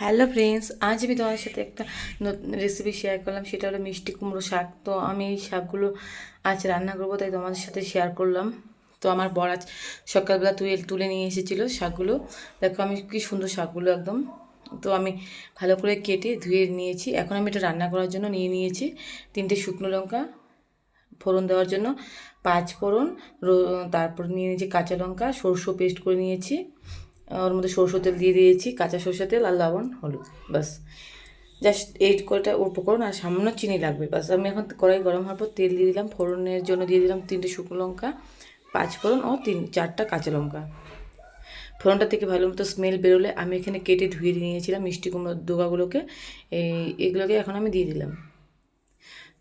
Hello friends আজ আমি তোমাদের সাথে একটা নতুন রেসিপি শেয়ার করলাম, সেটা হলো মিষ্টি কুমড়ো শাক। তো আমি এই শাকগুলো আজ রান্না করব, তাই তোমাদের সাথে শেয়ার করলাম। তো আমার বর আজ সকালবেলা তুলে তুলে নিয়ে এসেছিল শাকগুলো। দেখো আমি কি সুন্দর শাকগুলো একদম। তো আমি ভালো করে কেটে ধুয়ে নিয়েছি। এখন আমি এটা রান্না করার জন্য নিয়ে নিয়েছি তিনটে শুকনো লঙ্কা, ফোড়ন দেওয়ার জন্য পাঁচ ফোড়ন তারপর নিয়ে নিয়েছি কাঁচা লঙ্কা সরষে পেস্ট করে নিয়েছি। ওর মধ্যে সরষের তেল দিয়ে দিয়েছি, কাঁচা সরষের তেল আর লবণ, হলুদ বাস জাস্ট এই কয়টা উপকরণ আর সামান্য চিনি লাগবে বাস আমি এখন কড়াই গরম হওয়ার পর তেল দিয়ে দিলাম, ফোড়নের জন্য দিয়ে দিলাম তিনটে শুকনো লঙ্কা, পাঁচ ফোড়ন ও তিন, চারটা কাঁচা লঙ্কা। ফোড়নটা থেকে ভালো মতো স্মেল বেরোলে আমি এখানে কেটে ধুয়ে নিয়েছিলাম মিষ্টি কুমড়োর ডোকাগুলোকে এই, এগুলোকে এখন আমি দিয়ে দিলাম।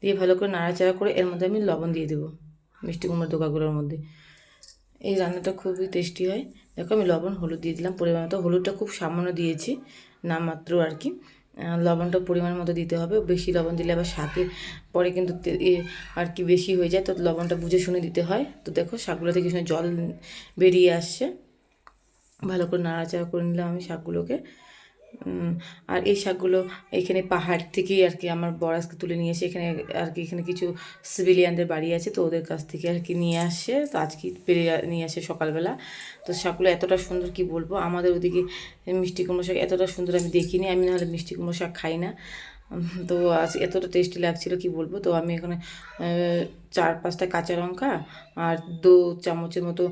দিয়ে ভালো করে নাড়াচাড়া করে এর মধ্যে আমি লবণ দিয়ে দেবো মিষ্টি কুমড়োর ডোকাগুলোর মধ্যে। এই রান্নাটা খুবই টেস্টি হয়। দেখো আমি লবণ, হলুদ দিয়ে দিলাম। পরিমাণ মতো হলুদটা খুব সামান্য দিয়েছি, নামমাত্র আর কি। লবণটা পরিমাণ মতো দিতে হবে। বেশি লবণ দিলে আবার শাকে পরে কিন্তু আর কি বেশি হয়ে যায়। তো লবণটা বুঝে শুনে দিতে হয়। তো দেখো শাকগুলো থেকে জল বেরিয়ে আসছে। ভালো করে নাড়াচাড়া করে নিলাম আমি শাকগুলোকে। আর এই শাকগুলো এখানে পাহাড় থেকেই আর কি আমার বরাজকে তুলে নিয়ে এসে এখানে আর কি এখানে কিছু সিভিলিয়ানদের বাড়ি আছে, তো ওদের কাছ থেকে আর কি নিয়ে আসে, তো আজকে পেরে নিয়ে আসে সকালবেলা। তো শাকগুলো এতটা সুন্দর কি বলব? আমাদের ওদিকে মিষ্টি কুমড়ো শাক এতটা সুন্দর আমি দেখিনি, আমি নাহলে মিষ্টি কুমড়ো শাক খাই না। তো আজ এতটা টেস্টি লাগছিল, কি বলব? তো আমি এখানে চার পাঁচটা কাঁচা লঙ্কা আর দু চামচের মতো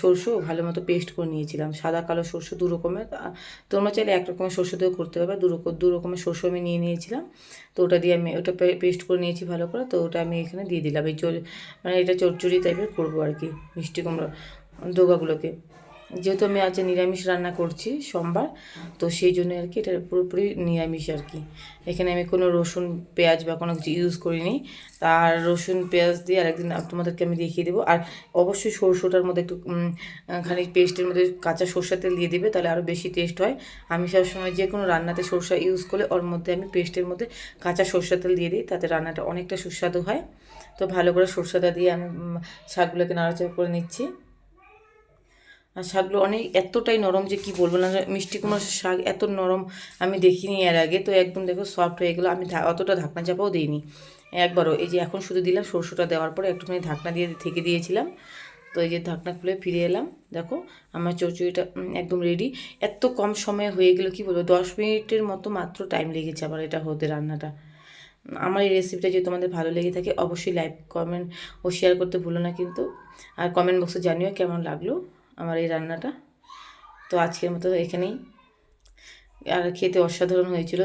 সরষেও ভালো মতো পেস্ট করে নিয়েছিলাম। সাদা, কালো সরষে দু রকমের। তোমরা চাইলে এক রকমের সরষে দিয়েও করতে পারবে। দু রকম, দু রকমের সরষে আমি নিয়ে নিয়েছিলাম। তো ওটা দিয়ে আমি, ওটা পেস্ট করে নিয়েছি ভালো করে। তো ওটা আমি এখানে দিয়ে দিলাম। এই চল মানে এটা চচ্চড়ি টাইপের করব আর কি, মিষ্টি কুমড়ো ডোকাগুলোকে যেহেতু আমি আজ নিরামিষ রান্না করছি সোমবার, তো সেই জন্য আর কি এটা পুরোপুরি নিরামিষ আর কি। এখানে আমি কোনো রসুন, পেঁয়াজ বা কোনো কিছু ইউজ করিনি। আর রসুন, পেঁয়াজ দিয়ে আরেকদিন তোমাদেরকে আমি দেখিয়ে দেবো। আর অবশ্যই সরষেটার মধ্যে একটু খানিক পেস্টের মধ্যে কাঁচা সরষের তেল দিয়ে দেবে, তাহলে আরও বেশি টেস্ট হয়। আমি সবসময় যে কোনো রান্নাতে সরষা ইউজ করলে ওর মধ্যে আমি পেস্টের মধ্যে কাঁচা সরষের তেল দিয়ে দিই, তাতে রান্নাটা অনেকটা সুস্বাদু হয়। তো ভালো করে সরষাটা দিয়ে আমি শাকগুলোকে নাড়াচাড়া করে নিচ্ছি। আর শাকগুলো অনেক এতটাই নরম যে কি বলব না মিষ্টি কুমড়োর শাক এত নরম আমি দেখিনি এর আগে। তো একদম দেখো সফট হয়ে গেলো, আমি অতটা ঢাকনা চাপাও দিইনি। একবারও, এই যে এখন শুধু দিলাম সরষেটা দেওয়ার পরে একটুখানি ঢাকনা দিয়ে থেকে দিয়েছিলাম। তো এই যে ঢাকনা খুলে ফিরে এলাম, দেখো আমার চচড়িটা একদম রেডি এত কম সময়ে হয়ে গেলো, কি বলব, দশ মিনিটের মতো মাত্র টাইম লেগেছে আবার এটা হতে রান্নাটা। আমার এই রেসিপিটা যদি তোমাদের ভালো লেগে থাকে, অবশ্যই লাইক কমেন্ট ও শেয়ার করতে ভুলো না কিন্তু। আর কমেন্ট বক্সে জানিও কেমন লাগল। আমার এই রান্নাটা। তো আজকের মতো এখানেই। আর খেতে অসাধারণ হয়েছিল।